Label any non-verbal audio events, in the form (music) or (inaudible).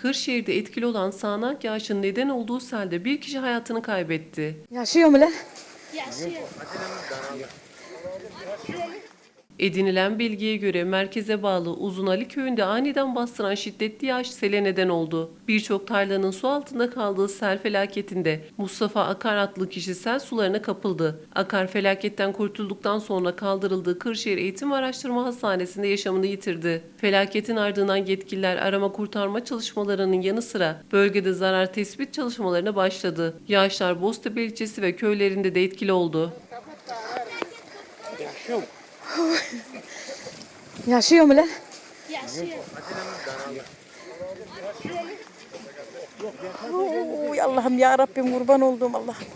Kırşehir'de etkili olan sağanak yağışın neden olduğu selde bir kişi hayatını kaybetti. Yaşıyor mu lan? Edinilen bilgiye göre merkeze bağlı Uzun Ali köyünde aniden bastıran şiddetli yağış sele neden oldu. Birçok tarlanın su altında kaldığı sel felaketinde Mustafa Akar adlı kişi sel sularına kapıldı. Akar felaketten kurtulduktan sonra kaldırıldığı Kırşehir Eğitim ve Araştırma Hastanesi'nde yaşamını yitirdi. Felaketin ardından yetkililer arama kurtarma çalışmalarının yanı sıra bölgede zarar tespit çalışmalarına başladı. Yağışlar Boztepe ilçesi ve köylerinde de etkili oldu. (laughs) Yaşıyor mu lan? Oy Allah'ım ya Rabbim kurban olduğum Allah'ım.